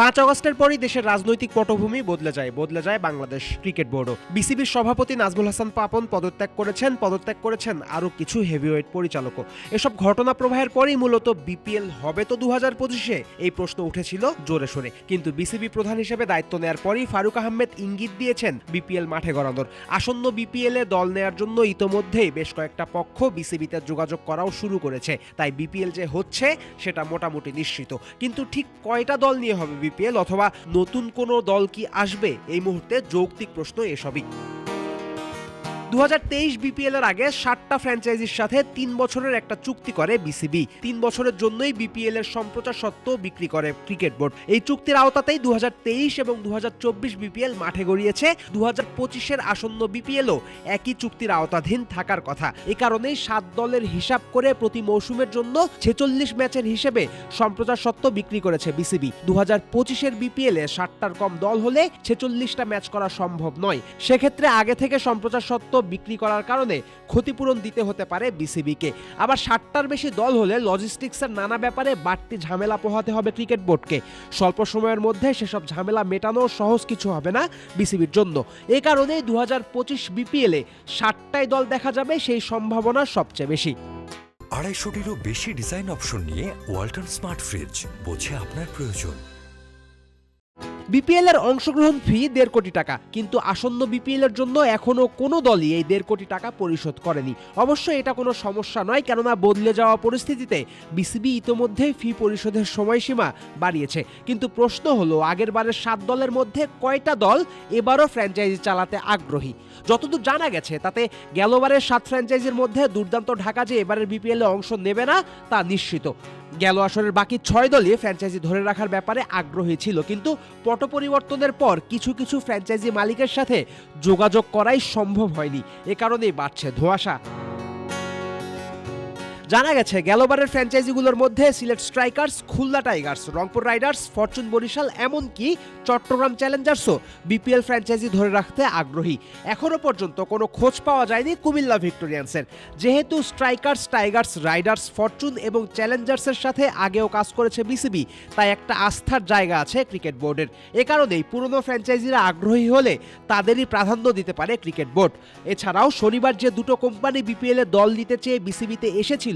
পাঁচ অগস্টের পরই দেশের রাজনৈতিক পটভূমি বদলে যায় বদলে যায় বাংলাদেশ ক্রিকেট বোর্ডও। বিসিবির সভাপতি নাজমুল হাসান পাপন পদত্যাগ করেছেন পদত্যাগ করেছেন আরও কিছু হেভিওয়েট পরিচালকও। এসব ঘটনা প্রবাহের পরই মূলত বিপিএল হবে তো দু হাজার পঁচিশে, এই প্রশ্ন উঠেছিল জোরে সোরে। কিন্তু বিসিবি প্রধান হিসেবে দায়িত্ব নেয়ার পরই ফারুক আহমেদ ইঙ্গিত দিয়েছেন বিপিএল মাঠে গড়ানোর। আসন্ন বিপিএল দল নেয়ার জন্য ইতোমধ্যেই বেশ কয়েকটা পক্ষ বিসিবিতে যোগাযোগ করাও শুরু করেছে। তাই বিপিএল যে হচ্ছে, সেটা মোটামুটি নিশ্চিত। কিন্তু ঠিক কয়টা দল নিয়ে হবে বিপিএল অথবা নতুন কোনো দল কি আসবে? এই মুহূর্তে যৌক্তিক প্রশ্ন এসবই। দু হাজার তেইশ বিপিএল এর আগে ষাটটা ফ্র্যাঞ্চাইজির সাথে তিন বছরের একটা চুক্তি করে বিসিবি। তিন বছরের জন্যই বিপিএল এর সম্প্রচার সত্ত্ব বিক্রি করে ক্রিকেট বোর্ড। এই চুক্তির আওতাতেই দু হাজার তেইশ এবং দু হাজার চব্বিশ বিপিএল মাঠে গড়িয়েছে। দু হাজার আসন্ন বিপিএলও একই চুক্তির আওতাধীন থাকার কথা। এ কারণেই সাত দলের হিসাব করে প্রতি মৌসুমের জন্য ছেচল্লিশ ম্যাচের হিসেবে সম্প্রচার সত্ত্ব বিক্রি করেছে বিসিবি। দু হাজার পঁচিশের বিপিএল এ ষাটটার কম দল হলে ছেচল্লিশটা ম্যাচ করা সম্ভব নয়। সেক্ষেত্রে আগে থেকে সম্প্রচার সত্ত্ব বিক্রি করার কারণে ক্ষতিপূরণ দিতে হতে পারে বিসিবিকে। আবার ষাটটার বেশি দল হলে লজিস্টিক্সের নানা ব্যাপারে বাড়তি ঝামেলা পোহাতে হবে ক্রিকেট বোর্ডকে। স্বল্প সময়ের মধ্যে সেসব ঝামেলা মেটানো সহজ কিছু হবে না বিসিবির জন্য। এ কারণেই দু হাজার পঁচিশ বিপিএলে ষাটটায় দল দেখা যাবে সেই সম্ভাবনা সবচেয়ে বেশি। আড়াইশোটিরও বেশি ডিজাইন অপশন নিয়ে ওয়ালটন স্মার্ট ফ্রিজ, বোঝে আপনার প্রয়োজন। বিপিএল এর অংশগ্রহণ ফি দেড় কোটি টাকা, কিন্তু আসন্ন বিপিএল এর জন্য এখনও কোনো দলই এই দেড় কোটি টাকা পরিশোধ করেনি। অবশ্য এটা কোনো সমস্যা নয়, কেননা বদলে যাওয়া পরিস্থিতিতে বিসিবি ইতোমধ্যেই ফি পরিশোধের সময়সীমা বাড়িয়েছে। কিন্তু প্রশ্ন হলো, আগের বারের সাত দলের মধ্যে কয়টা দল এবারও ফ্র্যাঞ্চাইজি চালাতে আগ্রহী? যতদূর জানা গেছে, তাতে গেলবারের সাত ফ্র্যাঞ্চাইজির মধ্যে দুর্দান্ত ঢাকা যে এবারের বিপিএল এ অংশ নেবে না, তা নিশ্চিত। গেল আসরের বাকি ছয় দলই ফ্র্যাঞ্চাইজি ধরে রাখার ব্যাপারে আগ্রহী ছিল, কিন্তু পট পরিবর্তনের পর কিছু কিছু ফ্র্যাঞ্চাইজি মালিকের সাথে যোগাযোগ করাই সম্ভব হয়নি। এ কারণেই বাড়ছে ধোঁয়াশা। জানা গেছে, গেলবারের ফ্র্যাঞ্চাইজিগুলোর মধ্যে Sylhet strikers, Khulna tigers, Rangpur riders, fortune Barishal, এমনকি চট্টগ্রাম চ্যালেঞ্জার্সও বিপিএল ফ্র্যাঞ্চাইজি ধরে রাখতে আগ্রহী। এখনও পর্যন্ত কোনো খোঁজ পাওয়া যায়নি কুমিল্লা ভিক্টোরিয়ান্সের। যেহেতু স্ট্রাইকার্স, টাইগার্স, রাইডার্স, ফরচুন এবং চ্যালেঞ্জার্সের সাথে আগেও কাজ করেছে বিসিবি, তাই একটা আস্থার জায়গা আছে ক্রিকেট বোর্ডের। এ কারণেই পুরনো ফ্র্যাঞ্চাইজিরা আগ্রহী হলে তাদেরই প্রাধান্য দিতে পারে ক্রিকেট বোর্ড। এছাড়াও শনিবার যে দুটো কোম্পানি বিপিএল দল নিতে চেয়ে বিসিবিতে এসেছিল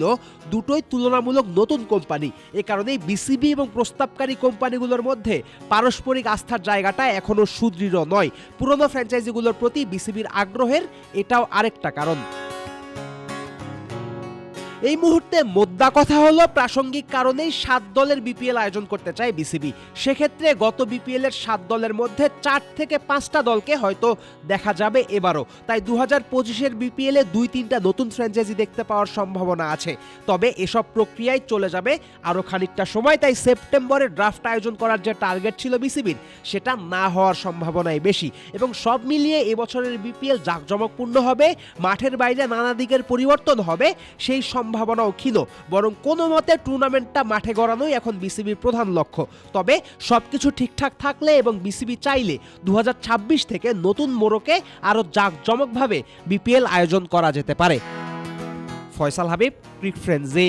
দুটোই তুলনামূলক নতুন কোম্পানি। এ কারণেই বিসিবি এবং প্রস্তাবকারী কোম্পানিগুলোর মধ্যে পারস্পরিক আস্থার জায়গাটা এখনও সুদৃঢ় নয়। পুরনো ফ্র্যাঞ্চাইজিগুলোর প্রতি বিসিবির আগ্রহের এটাও আরেকটা কারণ। এই মুহূর্তে মোদ্দা কথা হলো, প্রাসঙ্গিক কারণেই সাত দলের বিপিএল আয়োজন করতে চায় বিসিবি। সেক্ষেত্রে গত বিপিএল এর সাত দলের মধ্যে চার থেকে পাঁচটা দলকে হয়তো দেখা যাবে এবারও। তাই দু হাজার পঁচিশের বিপিএল দুই তিনটা নতুন ফ্র্যাঞ্চাইজি দেখতে পাওয়ার সম্ভাবনা আছে। তবে এসব প্রক্রিয়ায় চলে যাবে আরও খানিকটা সময়, তাই সেপ্টেম্বরে ড্রাফট আয়োজন করার যে টার্গেট ছিল বিসিবির, সেটা না হওয়ার সম্ভাবনাই বেশি। এবং সব মিলিয়ে এবছরের বিপিএল জাঁকজমকপূর্ণ হবে, মাঠের বাইরে নানা দিকের পরিবর্তন হবে, সেই সম্ভাবনাও ক্ষীণ, বরং কোনো মতে টুর্নামেন্টটা মাঠে গড়ানোই এখন বিসিবির প্রধান লক্ষ্য। তবে সব কিছু ঠিকঠাক থাকলে এবং বিসিবি চাইলে দু হাজার ছাব্বিশ থেকে নতুন মোড়কে আরও জাঁকজমকভাবে বিপিএল আয়োজন করা যেতে পারে। ফয়সাল হাবিব, ক্রিক ফ্রেন্ডজে